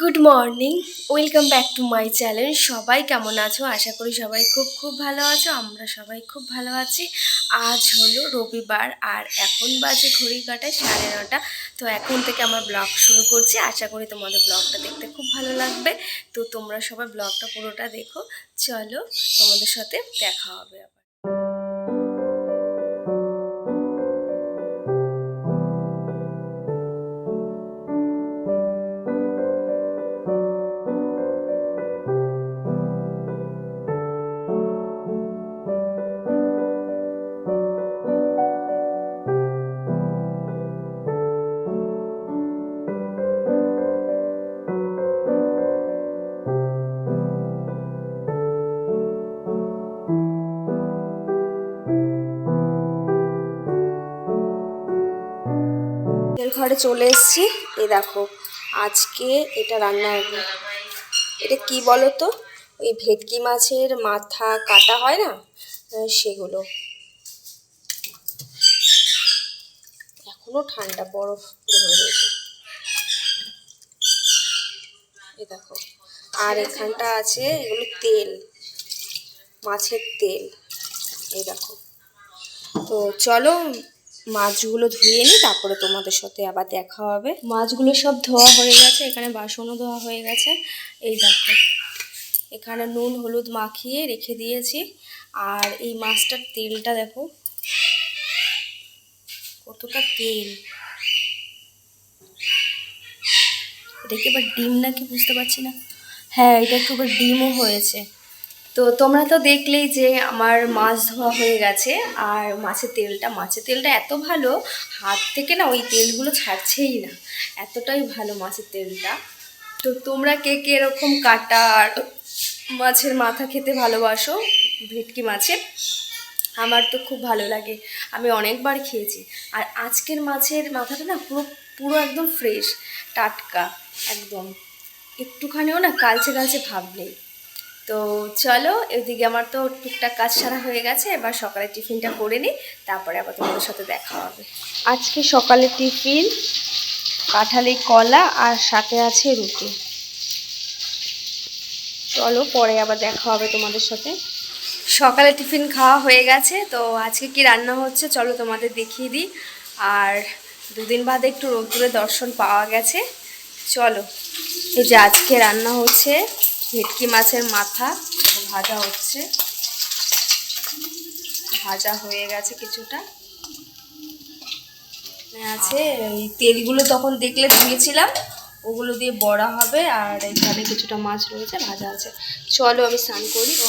Good morning welcome back to my channel সবাই কেমন আছো? আশা করি সবাই খুব খুব ভালো আছো। আমরা সবাই খুব ভালো আছি। আজ হলো রবিবার আর এখন বাজে ঘড়ি কাটায় সাড়ে নটা। তো এখন থেকে আমার ব্লগ শুরু করছি। আশা করি তোমাদের ব্লগটা দেখতে খুব ভালো লাগবে। তো তোমরা সবাই ব্লগটা পুরোটা দেখো। চলো তোমাদের সাথে দেখা হবে। এর ঘরে চলে এসেছি। এ দেখো, আজকে এটা রান্না হবে এটা কি বলো তো ওই ভেটকি মাছের মাথা কাটা হয় না? সেগুলো। এখনও ঠান্ডা বরফ হয়ে রয়েছে এ দেখো, আর এখানটা আছে এগুলো তেল, মাছের তেল। এই দেখো। তো চলো মাছগুলো ধুয়ে নিই, তারপরে তোমাদের সাথে আবার দেখা হবে। মাছগুলো সব ধোয়া হয়ে গেছে, এখানে বাসনও ধোয়া হয়ে গেছে। এই দেখো, এখানে নুন, হলুদ মাখিয়ে রেখে দিয়েছি। আর এই মাছটার তেলটা দেখো, কতটা তেল। কি এবার ডিম নাকি বুঝতে পারছি না। হ্যাঁ এটা একটু ডিমও হয়েছে। তো তোমরা তো দেখলেই যে আমার মাছ ধোয়া হয়ে গেছে, আর মাছের তেলটা মাছের তেলটা এত ভালো, হাত থেকে না ওই তেলগুলো ছাড়ছেই না, এতটাই ভালো মাছের তেলটা। তো তোমরা কে কে এরকম কাটা আর মাছের মাথা খেতে ভালোবাসো, ভেটকি মাছের? আমার তো খুব ভালো লাগে, আমি অনেকবার খেয়েছি। আর আজকের মাছের মাথাটা না পুরো পুরো একদম ফ্রেশ টাটকা, একদম। একটুখানিও না কালচে কালচে ভাব নেই। তো চলো এদিকে আমার তো টুকটাক কাজ সারা হয়ে গেছে এবার সকালে টিফিনটা করে নিই তারপরে আবার তোমাদের সাথে দেখা হবে। আজকে সকালে টিফিন কাঁঠালি কলা আর সাথে আছে রুটি। চলো পরে আবার দেখা হবে তোমাদের সাথে। সকালে টিফিন খাওয়া হয়ে গেছে তো আজকে কি রান্না হচ্ছে চলো তোমাদের দেখিয়ে দিই। আর দুদিন বাদে একটু রোদ্দুরের দর্শন পাওয়া গেছে। চলো এই যে আজকে রান্না হচ্ছে ভেটকি মাছের মাথা ভাজা হচ্ছে। ভাজা হয়ে গেছে কিছুটা। আছে তেলগুলো তখন দেখলে ধুয়েছিলাম, ওগুলো দিয়ে বড়া হবে আর এখানে কিছুটা মাছ রয়েছে, ভাজা আছে। চলো আমি স্নান করি। ও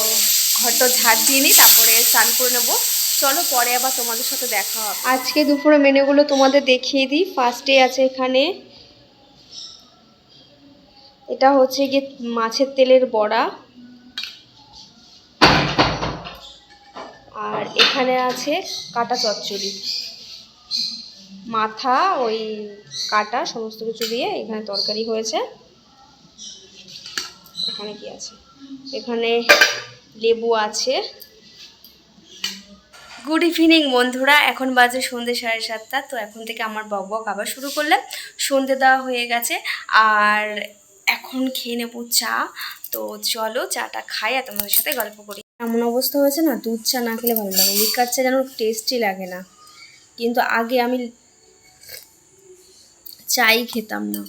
ঘরটা ঝাড় দিয়ে নিই, তারপরে স্নান করে নেব। চলো পরে আবার তোমাদের সাথে দেখা হবে। আজকে দুপুরে মেনুগুলো তোমাদের দেখিয়ে দিই। ফার্স্টে আছে এখানে এটা হচ্ছে গিয়ে মাছের তেলের বড়া। আর এখানে আছে কাটা চচ্চড়ি। মাথা, ওই কাটা, সমস্ত কিছু দিয়ে এখানে তরকারি হয়েছে। এখানে কি আছে? এখানে লেবু আছে। গুড ইভিনিং বন্ধুরা, এখন বাজে সন্ধ্যে সাড়ে সাতটা। তো এখন থেকে আমার বক বক আবার শুরু করলাম। সন্ধে দেওয়া হয়ে গেছে। আর এখন খেয়ে নেব চা। তো চলো চাটা খাই আর তোমাদের সাথে গল্প করি। এমন অবস্থা হয়েছে না, দুধ চা না খেলে ভালো লাগে লিকার চা যেন টেস্টই লাগে না। কিন্তু আগে আমি চাই খেতাম না।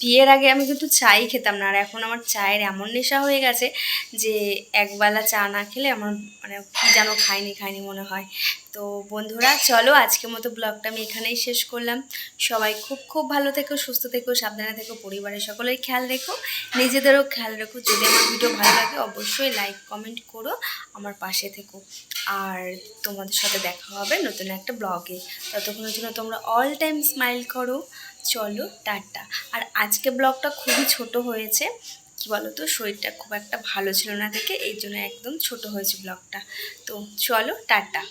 বিয়ের আগে আমি কিন্তু চাই খেতাম না। আর এখন আমার চায়ের এমন নেশা হয়ে গেছে যে একবেলা চা না খেলে আমার মানে কি যেন খাইনি খাইনি মনে হয়। তো বন্ধুরা, চলো আজকের মতো ব্লগটা আমি এখানেই শেষ করলাম। সবাই খুব খুব ভালো থেকো, সুস্থ থেকো, সাবধানে থেকো, পরিবারের সকলের খেয়াল রেখো। নিজেদেরও খেয়াল রেখো, যদি আমার ভিডিও ভালো লাগে অবশ্যই লাইক কমেন্ট করো, আমার পাশে থেকো। আর তোমাদের সাথে দেখা হবে নতুন একটা ব্লগে। ততক্ষণের জন্য তোমরা অল টাইম স্মাইল করো। চলো, টাটা। আর আজকে ব্লগটা খুবই ছোট হয়েছে। কি বলো তো শরীরটা খুব একটা ভালো ছিল না দেখে এই জন্য একদম ছোট হয়েছে ব্লগটা। তো চলো, টাটা।